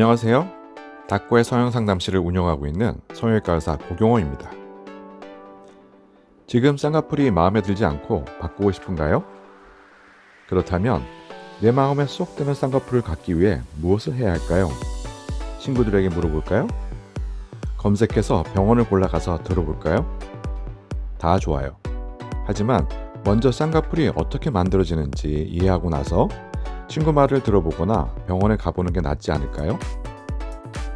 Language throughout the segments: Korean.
안녕하세요. 닥고의 성형 상담실을 운영하고 있는 성형외과 의사 고경호입니다. 지금 쌍꺼풀이 마음에 들지 않고 바꾸고 싶은가요? 그렇다면 내 마음에 쏙 드는 쌍꺼풀을 갖기 위해 무엇을 해야 할까요? 친구들에게 물어볼까요? 검색해서 병원을 골라가서 들어볼까요? 다 좋아요. 하지만 먼저 쌍꺼풀이 어떻게 만들어지는지 이해하고 나서 친구 말을 들어보거나 병원에 가보는 게 낫지 않을까요?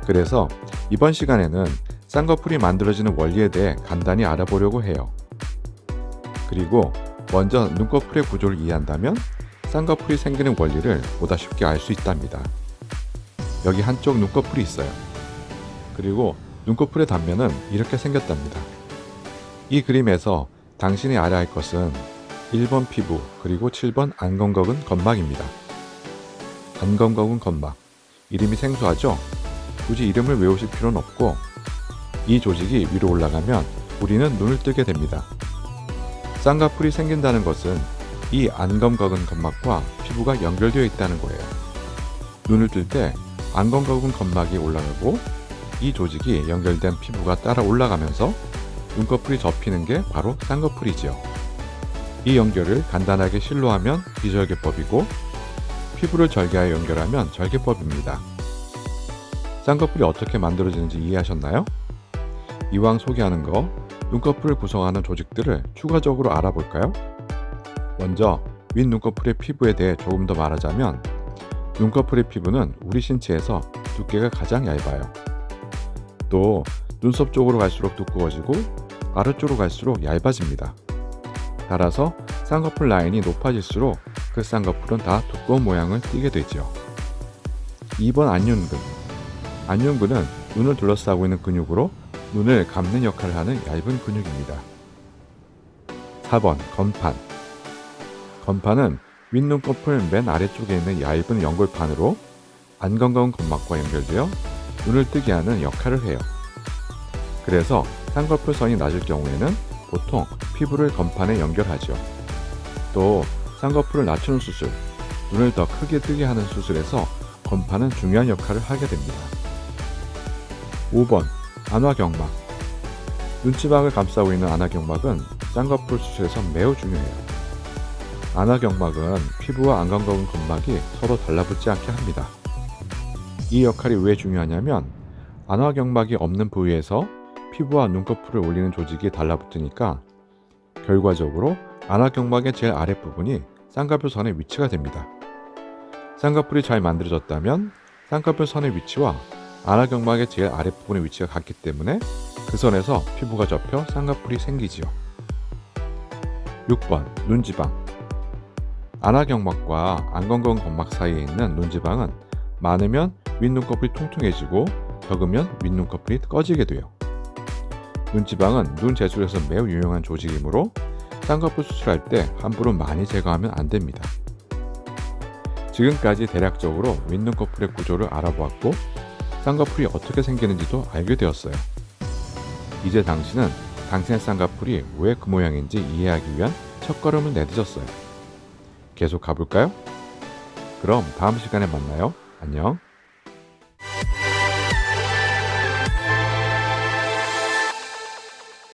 그래서 이번 시간에는 쌍꺼풀이 만들어지는 원리에 대해 간단히 알아보려고 해요. 그리고 먼저 눈꺼풀의 구조를 이해한다면 쌍꺼풀이 생기는 원리를 보다 쉽게 알 수 있답니다. 여기 한쪽 눈꺼풀이 있어요. 그리고 눈꺼풀의 단면은 이렇게 생겼답니다. 이 그림에서 당신이 알아야 할 것은 1번 피부 그리고 7번 안검검은 건막입니다. 안검검은 건막. 이름이 생소하죠? 굳이 이름을 외우실 필요는 없고 이 조직이 위로 올라가면 우리는 눈을 뜨게 됩니다. 쌍꺼풀이 생긴다는 것은 이 안검검은 건막과 피부가 연결되어 있다는 거예요. 눈을 뜰 때 안검검은 건막이 올라가고 이 조직이 연결된 피부가 따라 올라가면서 눈꺼풀이 접히는 게 바로 쌍꺼풀이지요. 이 연결을 간단하게 실로 하면 비절개법이고 피부를 절개하여 연결하면 절개법입니다. 쌍꺼풀이 어떻게 만들어지는지 이해하셨나요? 이왕 소개하는 거 눈꺼풀을 구성하는 조직들을 추가적으로 알아볼까요? 먼저 윗 눈꺼풀의 피부에 대해 조금 더 말하자면 눈꺼풀의 피부는 우리 신체에서 두께가 가장 얇아요. 또 눈썹 쪽으로 갈수록 두꺼워지고 아래쪽으로 갈수록 얇아집니다. 따라서 쌍꺼풀 라인이 높아질수록 그 쌍꺼풀은 다 두꺼운 모양을 띠게 되죠. 2번 안윤근. 안윤근은 눈을 둘러싸고 있는 근육으로 눈을 감는 역할을 하는 얇은 근육입니다. 4번 건판. 건판은 윗눈꺼풀 맨 아래쪽에 있는 얇은 연골판으로 안건강 건막과 연결되어 눈을 뜨게 하는 역할을 해요. 그래서 쌍꺼풀 선이 낮을 경우에는 보통 피부를 건판에 연결하죠. 또 쌍꺼풀을 낮추는 수술, 눈을 더 크게 뜨게 하는 수술에서 건판은 중요한 역할을 하게 됩니다. 5번 안화경막 눈치방을 감싸고 있는 안화경막은 쌍꺼풀 수술에서 매우 중요해요. 안화경막은 피부와 안감각은 건막이 서로 달라붙지 않게 합니다. 이 역할이 왜 중요하냐면 안화경막이 없는 부위에서 피부와 눈꺼풀을 올리는 조직이 달라붙으니까 결과적으로 안화경막의 제일 아랫부분이 쌍꺼풀 선의 위치가 됩니다. 쌍꺼풀이 잘 만들어졌다면 쌍꺼풀 선의 위치와 안화경막의 제일 아랫부분의 위치가 같기 때문에 그 선에서 피부가 접혀 쌍꺼풀이 생기지요. 6번 눈지방 안화경막과 안건건 건막 사이에 있는 눈지방은 많으면 윗눈꺼풀이 통통해지고 적으면 윗눈꺼풀이 꺼지게 돼요. 눈지방은 눈 제술에서 매우 유용한 조직이므로 쌍꺼풀 수술할 때 함부로 많이 제거하면 안 됩니다. 지금까지 대략적으로 윗눈꺼풀의 구조를 알아보았고 쌍꺼풀이 어떻게 생기는지도 알게 되었어요. 이제 당신은 당신의 쌍꺼풀이 왜 그 모양인지 이해하기 위한 첫걸음을 내딛었어요. 계속 가볼까요? 그럼 다음 시간에 만나요. 안녕.